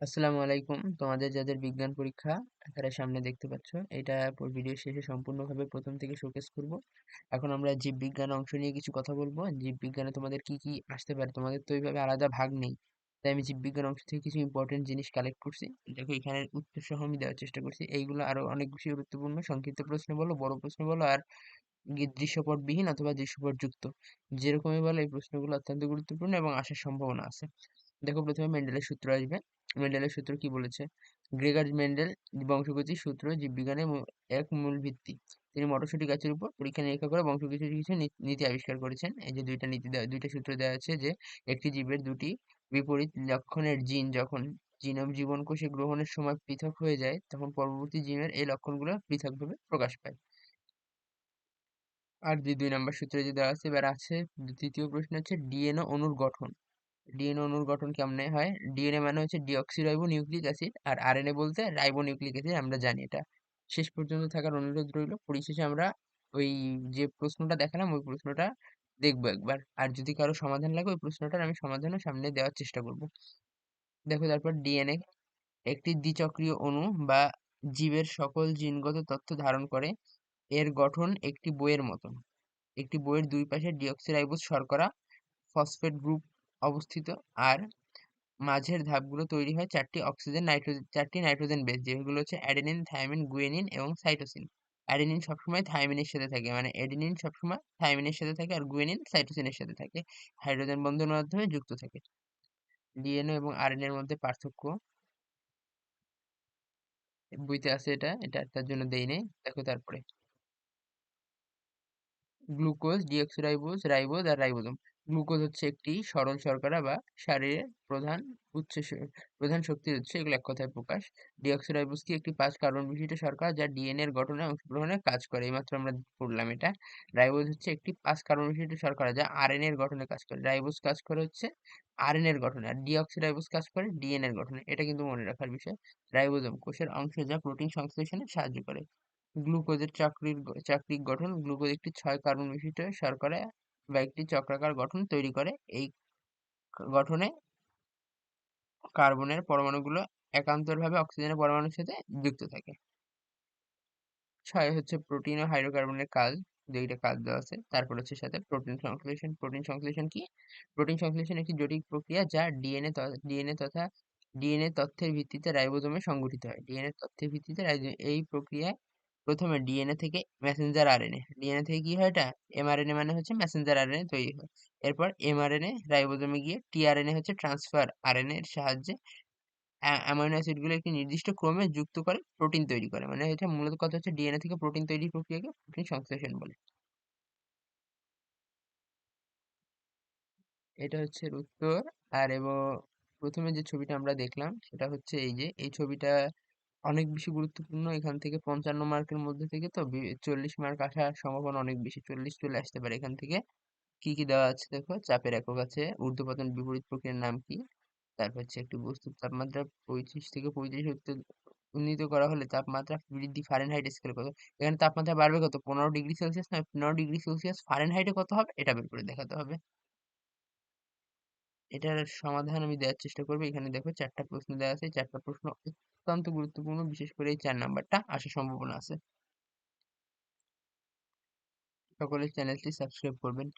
আসসালামু আলাইকুম। তোমাদের যাদের বিজ্ঞান পরীক্ষা এখানে সামনে দেখতে পাচ্ছ, এটা ভিডিও শেষে সম্পূর্ণভাবে প্রথম থেকে শোকেস করব। এখন আমরা জীববিজ্ঞান অংশ নিয়ে কিছু কথা বলব। জীববিজ্ঞানে তোমাদের কি কি আসতে পারে, তোমাদের তো এইভাবে আলাদা ভাগ নেই। তাই আমি জীববিজ্ঞান অংশ থেকে কিছু ইম্পর্টেন্ট জিনিস কালেক্ট করছি। দেখো, এখানে উত্তর সহ আমি দেওয়ার চেষ্টা করছি। এইগুলো আরও অনেক বেশি গুরুত্বপূর্ণ। সংক্ষিপ্ত প্রশ্ন বলো, বড় প্রশ্ন বলো, আর দৃশ্যপটবিহীন অথবা দৃশ্যপট যুক্ত যেরকমই বলো, এই প্রশ্নগুলো অত্যন্ত গুরুত্বপূর্ণ এবং আসার সম্ভাবনা আছে। দেখো, প্রথমে মেন্ডেলের সূত্র আসবে। মেন্ডেলের সূত্র কি বলেছে? গ্রেগার মেন্ডেল বংশগতির সূত্র, জীববিজ্ঞানের এক মূল ভিত্তি। তিনি মটরশুটি গাছের উপর পরীক্ষা নিরীক্ষা করে বংশগতির কিছু নীতি আবিষ্কার করেছেন। এই যে দুইটা নীতি দুইটা সূত্র দেওয়া আছে যে, একটি জীবের দুটি বিপরীত লক্ষণের জিন যখন জিনোম জীবনকোষে গ্রহণের সময় পৃথক হয়ে যায়, তখন পরবর্তী জিনের এই লক্ষণগুলো পৃথকভাবে প্রকাশ পায়। আর যে দুই নম্বর সূত্রে যে দেওয়া আছে, এবার আছে তৃতীয় প্রশ্ন হচ্ছে, ডিএনএ অণুর গঠন। ডিএনএ অণুর গঠন কেমনে হয়? ডিএনএ মানে হচ্ছে ডিঅক্সিরাইবো নিউক্লিক অ্যাসিড আর আরএনএ বলতে রাইবো নিউক্লিক অ্যাসিড আমরা জানি এটা। শেষ পর্যন্ত থাকার অনুরোধ রইল। পরিশেষে আমরা ওই যে প্রশ্নটা দেখালাম, ওই প্রশ্নটা দেখব একবার। আর যদি কারও সমাধান লাগে, ওই প্রশ্নটার আমি সমাধানও সামনে দেওয়ার চেষ্টা করব। দেখো, তারপর ডিএনএ একটি দ্বিচক্রীয় অণু বা জীবের সকল জিনগত তথ্য ধারণ করে। এর গঠন একটি বইয়ের মতন। একটি বইয়ের দুই পাশে ডিঅক্সিরাইবোজ শর্করা ফসফেট গ্রুপ অবস্থিত। আর মাঝের ধাপগুলো তৈরি হয় চারটি অক্সিজেন নাইট্রোজেন চারটি নাইট্রোজেন বেস যেগুলো হচ্ছে অ্যাডেনিন, থাইমিন, গুয়েনিন এবং সাইটোসিন। অ্যাডেনিন সবসময় থাইমিনের সাথে থাকে মানে অ্যাডেনিন সবসময় থাইমিনের সাথে থাকে আর গুয়েনিন সাইটোসিনের সাথে থাকে। হাইড্রোজেন বন্ধনের মাধ্যমে যুক্ত থাকে। ডিএনএ এবং আরএনএ আরএনএর মধ্যে পার্থক্য বইতে আছে এটা? এটা তার জন্য দেই নেই। দেখো তারপরে। গ্লুকোজ, ডিঅক্সিরাইবোজ, রাইবোজ আর রাইবোজোম। গ্লুকোজ হচ্ছে একটি সরল শর্করা বা শরীরের প্রধান উৎস প্রধান শক্তির উৎস। এগুলো এক কথায় প্রকাশ। ডিঅক্সিরাইবোজ কি একটি পাঁচ কার্বন বিশিষ্ট শর্করা যা ডিএনএ এর গঠনে অংশগ্রহণে কাজ করে? এইমাত্র আমরা পড়লাম এটা। রাইবোজ হচ্ছে একটি পাঁচ কার্বন বিশিষ্ট শর্করা যা আরএনএ এর গঠনে কাজ করে। রাইবোজ কাজ করে হচ্ছে আরএনএ এর গঠনে আর ডিঅক্সিরাইবোজ কাজ করে ডিএনএ এর গঠনে। এটা কিন্তু মনে রাখার বিষয়। রাইবোজোম কোষের অংশ যা প্রোটিন সংশ্লেষণে সাহায্য করে। গ্লুকোজের চাকরির চাকরিক গঠন। গ্লুকোজ একটি ছয় কার্বন বিশিষ্ট শর্করা বা একটি চক্রাকার গঠন তৈরি করে। এই গঠনে কার্বনের পরমাণুগুলো একান্তরভাবে অক্সিজেনের পরমাণুর সাথে যুক্ত থাকে। ছয় হচ্ছে প্রোটিন ও হাইড্রোকার্বনের কাজ দুইটা কাজ দেওয়া আছে। তারপর হচ্ছে সাথে প্রোটিন সংশ্লেষণ। প্রোটিন সংশ্লেষণ কি? প্রোটিন সংশ্লেষণ একটি জটিল প্রক্রিয়া যা ডিএনএ ডিএনএ তথা, ডিএনএ তথ্যের ভিত্তিতে রাইবোজোমে সংগঠিত হয়। ডিএনএ তথ্যের ভিত্তিতে এই প্রক্রিয়ায় প্রথমে ডিএনএ থেকে মেসেঞ্জার আরএনএ ডিএনএ থেকে কি হয় এটা? এমআরএনএ মানে হচ্ছে মেসেঞ্জার আরএনএ তৈরি হয়। এরপর এমআরএনএ রাইবোজোমে গিয়ে টিআরএনএ হচ্ছে ট্রান্সফার আরএনএ এর সাহায্যে অ্যামাইনো অ্যাসিডগুলো একটি নির্দিষ্ট ক্রমে যুক্ত করে প্রোটিন তৈরি করে। মানে এটা মূলত কথা হচ্ছে ডিএনএ থেকে প্রোটিন তৈরি প্রক্রিয়াকে প্রোটিন সংশ্লেষণ বলে। এটা হচ্ছে উত্তর। আর এবং প্রথমে যে ছবিটা আমরা দেখলাম সেটা হচ্ছে এই যে, এই ছবিটা অনেক বেশি গুরুত্বপূর্ণ। এখান থেকে পঞ্চান্ন মার্কের মধ্যে থেকে তো চল্লিশ মার্ক আসার সম্ভাবনা অনেক বেশি। চল্লিশ চলে আসতে পারে এখান থেকে। কি কি দেওয়া আছে দেখো? চাপের একক আছে। ঊর্ধ্বপতন বিপরীত প্রক্রিয়ার নাম কি? তারপর হচ্ছে একটি বস্তুর তাপমাত্রা পঁয়ত্রিশ থেকে পঁয়ত্রিশ উন্নীত করা হলে তাপমাত্রা বৃদ্ধি ফারেনহাইট স্কেল কত? এখানে তাপমাত্রা বাড়বে কত? পনেরো ডিগ্রি সেলসিয়াস নয়, পনেরো ডিগ্রি সেলসিয়াস ফারেনহাইটে কত হবে? এটা বের করে দেখাতে হবে। এটার সমাধান আমি দেওয়ার চেষ্টা করব। এখানে দেখো চারটা প্রশ্ন দেওয়া আছে। চারটা প্রশ্ন অত্যন্ত গুরুত্বপূর্ণ, বিশেষ করে এই চার নাম্বারটা আসার সম্ভাবনা আছে। সকলে চ্যানেলটি সাবস্ক্রাইব করবেন।